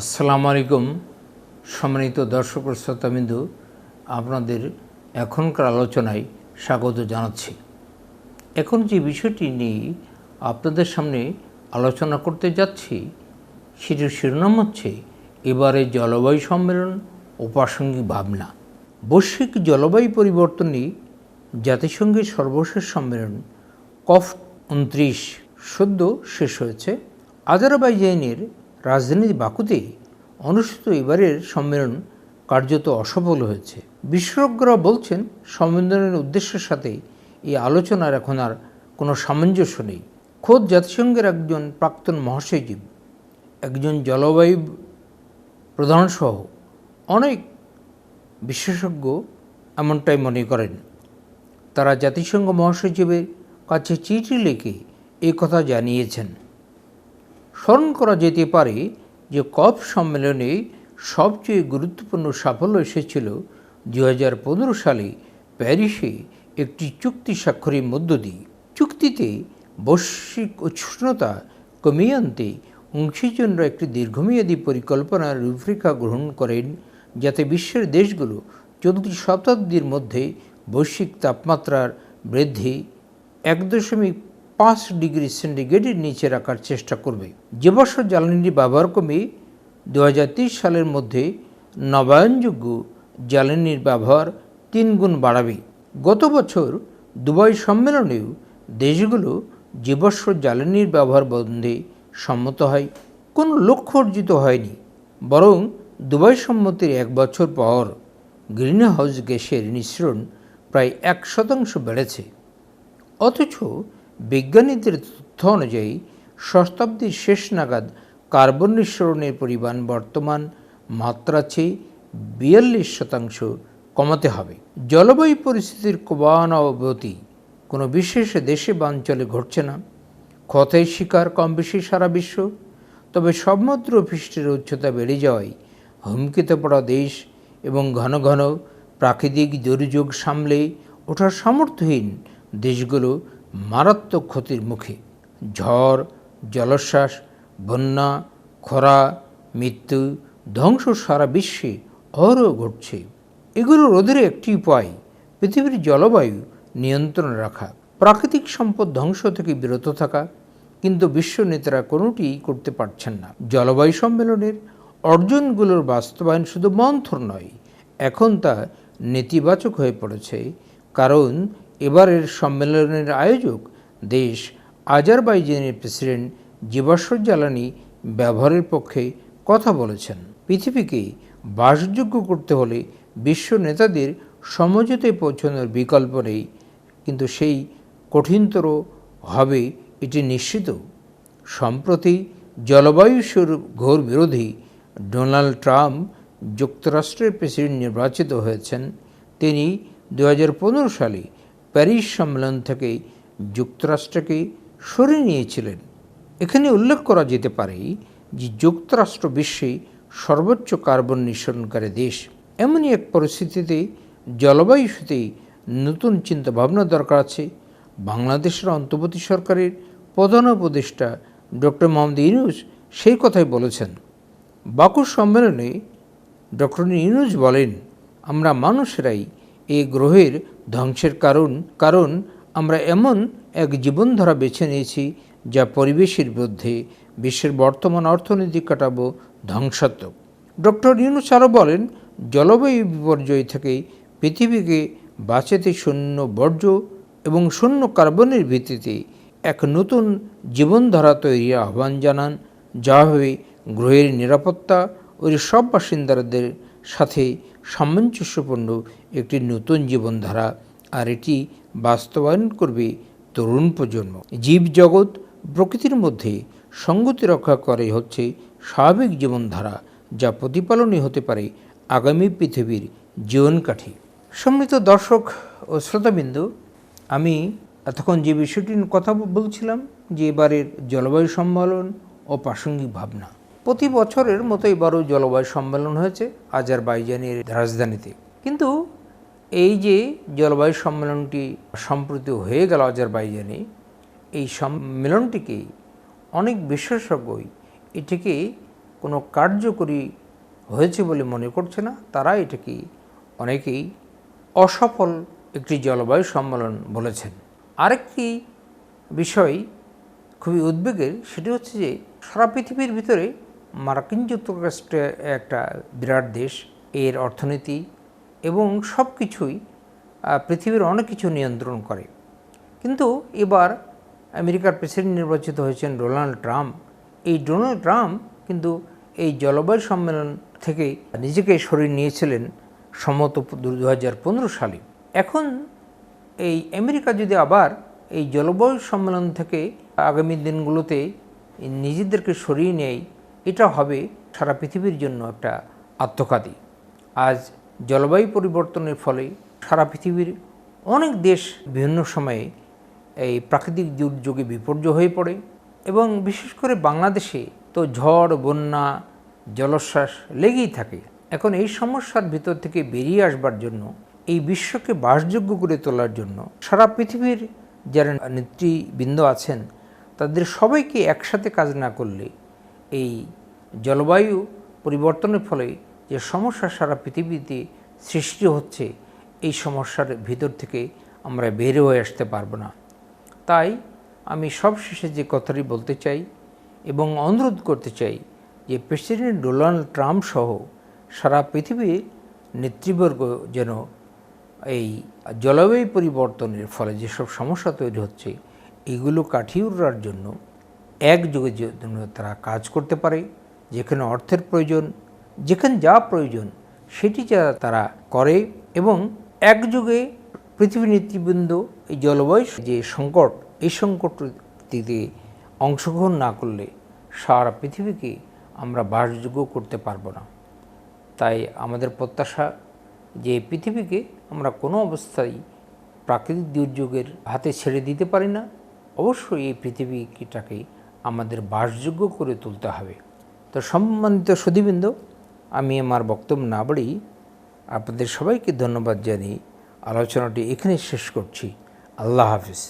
আসসালামু আলাইকুম সম্মানিত দর্শক শ্রোতাবিন্দু, আপনাদের এখনকার আলোচনায় স্বাগত জানাচ্ছি। এখন যে বিষয়টি নিয়ে আপনাদের সামনে আলোচনা করতে যাচ্ছি, সেটির শিরোনাম হচ্ছে এবারে জলবায়ু সম্মেলন ও প্রাসঙ্গিক ভাবনা। বৈশ্বিক জলবায়ু পরিবর্তনে জাতিসংঘের সর্বশেষ সম্মেলন কফ উনত্রিশ সদ্য শেষ হয়েছে। আজারবাইজানের রাজধানী বাকুতে অনুষ্ঠিত এবারের সম্মেলন কার্যত অসফল হয়েছে। বিশেষজ্ঞরা বলছেন, সম্মেলনের উদ্দেশ্যের সাথে এই আলোচনার এখন আর কোনো সামঞ্জস্য নেই। খোদ জাতিসংঘের একজন প্রাক্তন মহাসচিব, একজন জলবায়ু প্রধানসহ অনেক বিশেষজ্ঞ এমনটাই মনে করেন। তারা জাতিসংঘ মহাসচিবের কাছে চিঠি লিখে এই কথা জানিয়েছেন। স্মরণ করা যেতে পারে যে কপ সম্মেলনে সবচেয়ে গুরুত্বপূর্ণ সাফল্য এসেছিল দু হাজার পনেরো সালে প্যারিসে একটি চুক্তি স্বাক্ষরের মধ্য দিয়ে। চুক্তিতে বৈশ্বিক উষ্ণতা কমিয়ে আনতে অংশীজনরা একটি দীর্ঘমেয়াদী পরিকল্পনার রূপরেখা গ্রহণ করেন, যাতে বিশ্বের দেশগুলো চলতি শতাব্দীর মধ্যে বৈশ্বিক তাপমাত্রার বৃদ্ধি এক দশমিক পাঁচ ডিগ্রি সেন্টিগ্রেডের নিচে রাখার চেষ্টা করবে। জীবাশ্ম জ্বালানি ব্যবহার কমে দু সালের মধ্যে নবায়নযোগ্য জ্বালানির ব্যবহার তিন গুণ বাড়াবে। গত বছর দুবাই সম্মেলনেও দেশগুলো জীবাশ্ম জ্বালানির ব্যবহার বন্ধে সম্মত হয়, কোনো লক্ষ্য অর্জিত হয়নি, বরং দুবাই সম্মতির এক বছর পর গ্রিনহাউস গ্যাসের নিঃসরণ প্রায় এক শতাংশ বেড়েছে। অথচ বিজ্ঞানীদের তথ্য অনুযায়ী শতাব্দীর শেষ নাগাদ কার্বন নিঃসরণের পরিমাণ বর্তমান মাত্রা চেয়ে বিয়াল্লিশ শতাংশ কমাতে হবে। জলবায়ু পরিস্থিতির কোবান অবতি কোনো বিশেষ দেশে বা অঞ্চলে ঘটছে না। ক্ষতের শিকার কম বেশি সারা বিশ্ব। তবে সমুদ্র পৃষ্ঠের উচ্চতা বেড়ে যাওয়ায় হুমকিতে পড়া দেশ এবং ঘন ঘন প্রাকৃতিক দুর্যোগ সামলে ওঠার সামর্থ্যহীন দেশগুলো মারাত্মক ক্ষতির মুখে। ঝড়, জলোচ্ছ্বাস, বন্যা, খরা, মৃত্যু, ধ্বংস সারা বিশ্বে অহরহ ঘটছে। এগুলো রোধের একটি উপায়, পৃথিবীর জলবায়ু নিয়ন্ত্রণ রাখা। প্রাকৃতিক সম্পদ ধ্বংস থেকে বিরত থাকা, কিন্তু বিশ্ব নেতারা কোনোটিই করতে পারছেন না। জলবায়ু সম্মেলনের অর্জনগুলোর বাস্তবায়ন শুধু মন্থর নয়, এখন তা নেতিবাচক হয়ে পড়েছে। কারণ এবারের সম্মেলনের আয়োজক দেশ আজারবাইজানের প্রেসিডেন্ট জীবাশ্ম জ্বালানি ব্যবহারের পক্ষে কথা বলেছেন। পৃথিবীকে বাসযোগ্য করতে হলে বিশ্ব নেতাদের সমঝোতে পৌঁছানোর বিকল্প নেই, কিন্তু সেই কঠিনতর হবে এটি নিশ্চিত। সম্প্রতি জলবায়ু সুর ঘোর বিরোধী ডোনাল্ড ট্রাম্প যুক্তরাষ্ট্রের প্রেসিডেন্ট নির্বাচিত হয়েছেন। তিনি দু হাজার পনেরো সালে প্যারিস সম্মেলন থেকে যুক্তরাষ্ট্রকে সরিয়ে নিয়েছিলেন। এখানে উল্লেখ করা যেতে পারে যে যুক্তরাষ্ট্র বিশ্বে সর্বোচ্চ কার্বন নিঃসরণকারী দেশ। এমনই এক পরিস্থিতিতে জলবায়ু ইস্যুতে নতুন চিন্তাভাবনা দরকার আছে। বাংলাদেশের অন্তর্বর্তী সরকারের প্রধান উপদেষ্টা ডক্টর মোহাম্মদ ইউনুস সেই কথাই বলেছেন। বাকু সম্মেলনে ডক্টর ইউনুস বলেন, আমরা মানুষেরাই এই গ্রহের ধ্বংসের কারণ কারণ আমরা এমন এক জীবনধারা বেছে নিয়েছি যা পরিবেশের বিরুদ্ধে বিশ্বের বর্তমান অর্থনৈতিক কাটাবো ধ্বংসাত্মক। ডক্টর ইউনুস আরও বলেন, জলবায়ু বিপর্যয় থেকে পৃথিবীকে বাঁচাতে শূন্য বর্জ্য এবং শূন্য কার্বনের ভিত্তিতে এক নতুন জীবনধারা তৈরির আহ্বান জানান, যা হবে গ্রহের নিরাপত্তা ও এর সব বাসিন্দাদের সাথে সামঞ্জস্যপূর্ণ একটি নতুন জীবনধারা আর এটি বাস্তবায়ন করবে তরুণ প্রজন্ম। জীবজগৎ প্রকৃতির মধ্যে সঙ্গতি রক্ষা করে হচ্ছে স্বাভাবিক জীবনধারা যা প্রতিপালনই হতে পারে আগামী পৃথিবীর জীবনকাঠি। সম্মিলিত দর্শক ও শ্রোতাবিন্দু, আমি এতক্ষণ যে বিষয়টি কথা বলছিলাম যে এবারের জলবায়ু সম্মেলন ও প্রাসঙ্গিক ভাবনা প্রতি বছরের মতো এবারও জলবায়ু সম্মেলন হয়েছে আজারবাইজানের রাজধানীতে। কিন্তু এই যে জলবায়ু সম্মেলনটি সম্প্রতি হয়ে গেল আজারবাইজানে, এই সম্মেলনটিকে অনেক বিশেষজ্ঞই এটিকে কোনো কার্যকরী হয়েছে বলে মনে করছে না। তারা এটাকে অনেকেই অসফল একটি জলবায়ু সম্মেলন বলেছেন। আরেকটি বিষয় খুবই উদ্বেগের, সেটি হচ্ছে যে সারা পৃথিবীর ভিতরে মার্কিন যুক্তরাষ্ট্রে একটা বিরাট দেশ, এর অর্থনীতি এবং সব কিছুই পৃথিবীর অনেক কিছু নিয়ন্ত্রণ করে। কিন্তু এবার আমেরিকার প্রেসিডেন্ট নির্বাচিত হয়েছেন ডোনাল্ড ট্রাম্প। এই ডোনাল্ড ট্রাম্প কিন্তু এই জলবায়ু সম্মেলন থেকে নিজেকে সরিয়ে নিয়েছিলেন সম্মত দু হাজার পনেরো সালে। এখন এই আমেরিকা যদি আবার এই জলবায়ু সম্মেলন থেকে আগামী দিনগুলোতে নিজেদেরকে সরিয়ে নেয় এটা হবে সারা পৃথিবীর জন্য একটা আত্মঘাতী। আজ জলবায়ু পরিবর্তনের ফলে সারা পৃথিবীর অনেক দেশ বিভিন্ন সময়ে এই প্রাকৃতিক দুর্যোগে বিপর্যয় হয়ে পড়ে এবং বিশেষ করে বাংলাদেশে তো ঝড়, বন্যা, জলোচ্ছ্বাস লেগেই থাকে। এখন এই সমস্যার ভিতর থেকে বেরিয়ে আসবার জন্য, এই বিশ্বকে বাসযোগ্য করে তোলার জন্য সারা পৃথিবীর যারা নেতৃবৃন্দ আছেন, তাদের সবাইকে একসাথে কাজ না করলে এই জলবায়ু পরিবর্তনের ফলে যে সমস্যা সারা পৃথিবীতে সৃষ্টি হচ্ছে, এই সমস্যার ভিতর থেকে আমরা বের হয়ে আসতে পারব না। তাই আমি সবশেষে যে কথাটি বলতে চাই এবং অনুরোধ করতে চাই যে প্রেসিডেন্ট ডোনাল্ড ট্রাম্প সহ সারা পৃথিবীর নেতৃবর্গ যেন এই জলবায়ু পরিবর্তনের ফলে যেসব সমস্যা তৈরি হচ্ছে, এগুলো কাটিয়ে উঠার জন্য একযোগে তারা কাজ করতে পারে, যেখানে অর্থের প্রয়োজন, যেখানে যা প্রয়োজন, সেটি যা তারা করে এবং একযোগে পৃথিবী নেতৃবৃন্দ এই জলবায়ু যে সংকট, এই সংকটটিতে অংশগ্রহণ না করলে সারা পৃথিবীকে আমরা বাসযোগ্য করতে পারব না। তাই আমাদের প্রত্যাশা যে পৃথিবীকে আমরা কোনো অবস্থায় প্রাকৃতিক দুর্যোগের হাতে ছেড়ে দিতে পারি না, অবশ্যই এই পৃথিবীটাকে আমাদের বাসযোগ্য করে তুলতে হবে। তো সম্মানিত সুদীবৃন্দ আমি আমার বক্তব্য না বাড়ি আপনাদের সবাইকে ধন্যবাদ জানিয়ে আলোচনাটি এখানে শেষ করছি। আল্লাহ হাফিজ।